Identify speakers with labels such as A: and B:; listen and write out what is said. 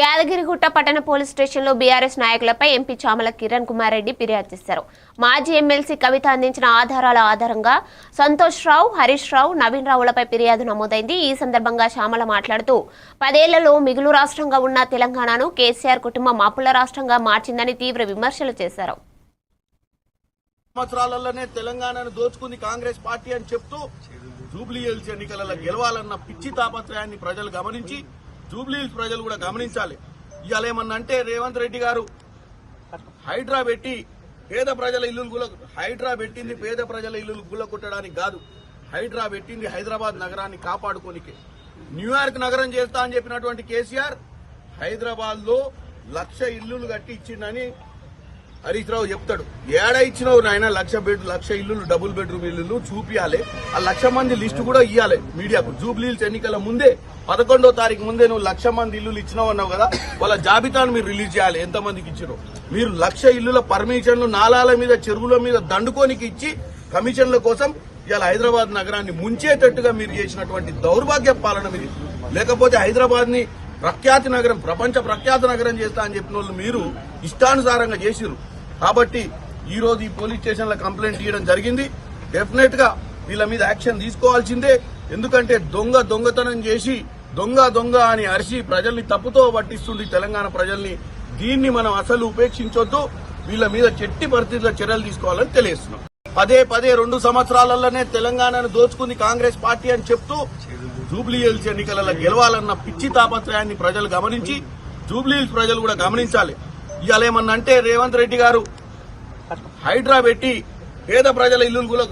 A: యాదగిరిగుట్ట పట్టణ పోలీస్ స్టేషన్లో బీఆర్ఎస్ నాయకులపై ఎంపీ చామల కిరణ్ కుమార్ రెడ్డి ఫిర్యాదు చేశారు. మాజీ ఎమ్మెల్సీ కవిత అందించిన ఆధారాల ఆధారంగా సంతోష్ రావు హరీష్ రావు నవీన్ రావులపై ఫిర్యాదు నమోదైంది. ఈ సందర్భంగా శ్యామల మాట్లాడుతూ పదేళ్ళలో మిగులు రాష్ట్రంగా ఉన్న తెలంగాణను కేసీఆర్ కుటుంబం అప్పుల రాష్ట్రంగా మార్చిందని తీవ్ర విమర్శలు చేశారు.
B: సంవత్సరాలలోనే తెలంగాణను దోచుకుంది కాంగ్రెస్ పార్టీ అని చెప్తూ జూబ్లీ ఎన్నికలలో గెలవాలన్న పిచ్చి తాపత్రయాన్ని ప్రజలు గమనించి జూబ్లీ ప్రజలు కూడా గమనించాలి. ఇవాళ ఏమన్నా అంటే రేవంత్ రెడ్డి గారు హైడ్రా పెట్టి పేద ప్రజల ఇల్లులు గుల హైడ్రా పెట్టింది పేద ప్రజల ఇల్లులు గుల కొట్టడానికి కాదు. హైడ్రా పెట్టింది హైదరాబాద్ నగరాన్ని కాపాడుకోనికే. న్యూయార్క్ నగరం చేస్తా అని చెప్పినటువంటి కేసీఆర్ హైదరాబాద్లో లక్ష ఇల్లులు కట్టి ఇచ్చిండని హరీష్ రావు చెప్తాడు ఏడ ఇచ్చినావు నాయన? లక్ష బెడ్ లక్ష ఇల్లులు డబుల్ బెడ్రూమ్ ఇల్లులు చూపియాలి. ఆ లక్ష మంది లిస్టు కూడా ఇవ్వాలి మీడియాకు. జూబ్లీల్స్ ఎన్నికల ముందే పదకొండో తారీఖు ముందే నువ్వు లక్ష మంది ఇల్లులు ఇచ్చినావు అన్నావు కదా వాళ్ళ జాబితాను మీరు రిలీజ్ చేయాలి. ఎంత మందికి ఇచ్చినావు మీరు లక్ష ఇల్లుల పర్మిషన్లు నాలాల మీద చెరువుల మీద దండుకోనికి ఇచ్చి కమిషన్ల కోసం ఇవాళ హైదరాబాద్ నగరాన్ని ముంచేటట్టుగా మీరు చేసినటువంటి దౌర్భాగ్య పాలన మీరు లేకపోతే హైదరాబాద్ని ప్రఖ్యాతి నగరం ప్రపంచ ప్రఖ్యాత నగరం చేస్తా అని చెప్పిన వాళ్ళు మీరు ఇష్టానుసారంగా చేసిరు కాబట్టి ఈ రోజు ఈ పోలీస్ స్టేషన్ కంప్లైంట్ ఇవ్వడం జరిగింది. డెఫినెట్గా వీళ్ళ మీద యాక్షన్ తీసుకోవాల్సిందే. ఎందుకంటే దొంగ దొంగతనం చేసి దొంగ దొంగ అని అరిసి ప్రజల్ని తప్పుతో పట్టిస్తుంది తెలంగాణ ప్రజల్ని. దీన్ని మనం అసలు ఉపేక్షించొద్దు. వీళ్ళ మీద చెట్టి పరిస్థితుల్లో చర్యలు తీసుకోవాలని తెలియజేస్తున్నాం. పదే పదే రెండు సంవత్సరాలలోనే తెలంగాణను దోచుకుంది కాంగ్రెస్ పార్టీ అని చెప్తూ జూబ్లీ హిల్స్ ఎన్నికలలో గెలవాలన్న పిచ్చి తాపత్రయాన్ని ప్రజలు గమనించి జూబ్లీ హిల్స్ ప్రజలు కూడా గమనించాలి. ఇవాళ ఏమన్నా అంటే రేవంత్ రెడ్డి గారు హైడ్రా పెట్టి పేద ప్రజల ఇల్లులు కూడా